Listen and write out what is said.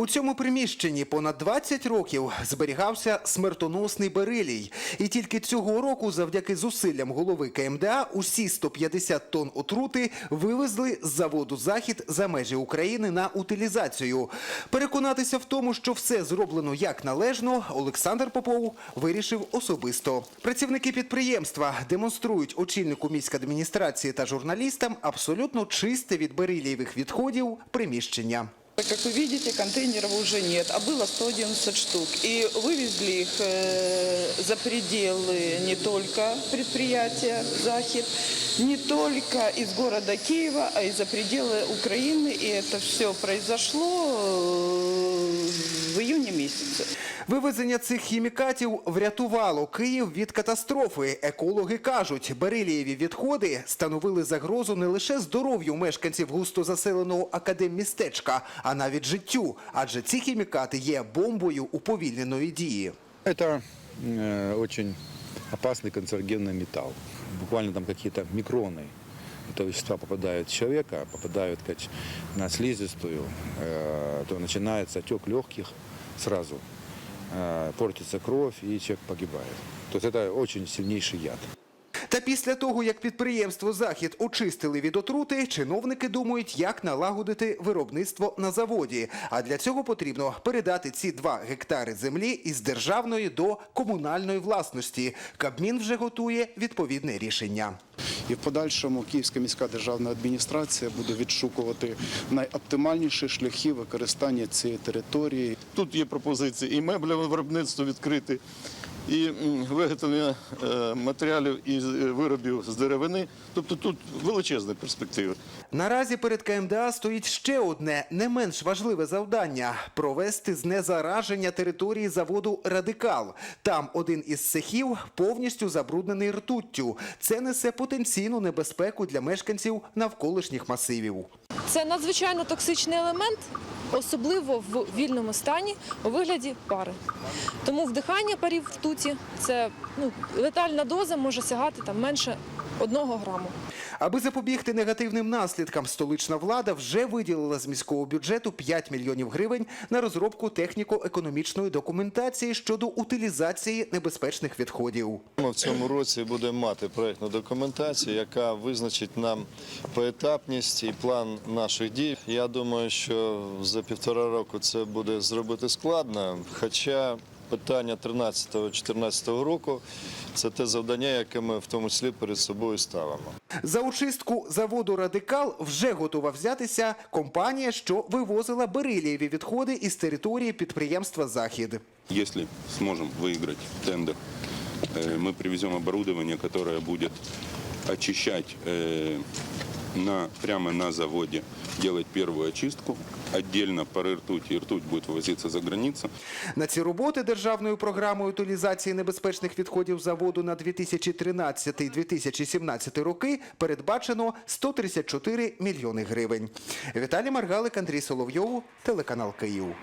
У цьому приміщенні понад 20 років зберігався смертоносний берилій. І тільки цього року, завдяки зусиллям голови КМДА, усі 150 тонн отрути вивезли з заводу Захід за межі України на утилізацію. Переконатися в тому, що все зроблено як належно, Олександр Попов вирішив особисто. Працівники підприємства демонструють очільнику міськадміністрації та журналістам абсолютно чисте від берилієвих відходів приміщення. Как вы видите, контейнеров уже нет, а было 111 штук. И вывезли их э, за пределы не только предприятия «Захид», не только из города Киева, а и за пределы Украины. И это все произошло э, в июне месяце. Вивезення цих хімікатів врятувало Київ від катастрофи. Екологи кажуть, берилієві відходи становили загрозу не лише здоров'ю мешканців густо заселеного академмістечка, а навіть життю. Адже ці хімікати є бомбою уповільненої дії. Это э, очень опасный канцерогенный металл. Буквально там какие-то микроны этого вещества попадают в человека, попадают как, на слизистую, э, то начинается отек легких сразу, э, портится кровь и человек погибает. То есть это очень сильнейший яд. Та після того, як підприємство Захід очистили від отрути, чиновники думають, як налагодити виробництво на заводі. А для цього потрібно передати ці два гектари землі із державної до комунальної власності. Кабмін вже готує відповідне рішення. І в подальшому Київська міська державна адміністрація буде відшукувати найоптимальніші шляхи використання цієї території. Тут є пропозиції і меблеве виробництво відкрити, і виготовлення е, матеріалів і виробів з деревини. Тобто тут величезні перспективи. Наразі перед КМДА стоїть ще одне не менш важливе завдання провести знезараження території заводу Радикал. Там один із цехів повністю забруднений ртуттю. Це несе потенційну небезпеку для мешканців навколишніх масивів. Це надзвичайно токсичний елемент, особливо в вільному стані у вигляді пари. Тому вдихання парів в туті – це ну, летальна доза може сягати там менше одного граму. Аби запобігти негативним наслідкам, столична влада вже виділила з міського бюджету 5 мільйонів гривень на розробку техніко-економічної документації щодо утилізації небезпечних відходів. Ми в цьому році будемо мати проєктну документацію, яка визначить нам поетапність і план наших дій. Я думаю, що за півтора року це буде зробити складно, хоча питання 13-14 року це те завдання, яке ми в тому числі перед собою ставимо. За очистку заводу Радикал вже готова взятися компанія, що вивозила берилієві відходи із території підприємства Захід. Если сможем выиграть тендер, э, мы привезем оборудование, которое будет очищать э, на, прямо на заводе, делать первую очистку. Отдельно пары ртути и ртуть будет вывозиться за границу. На ці роботи державною програмою утилізації небезпечних відходів заводу на 2013-2017 роки передбачено 134 мільйони гривень. Віталій Маргалик, Андрій Соловйов, телеканал Київ.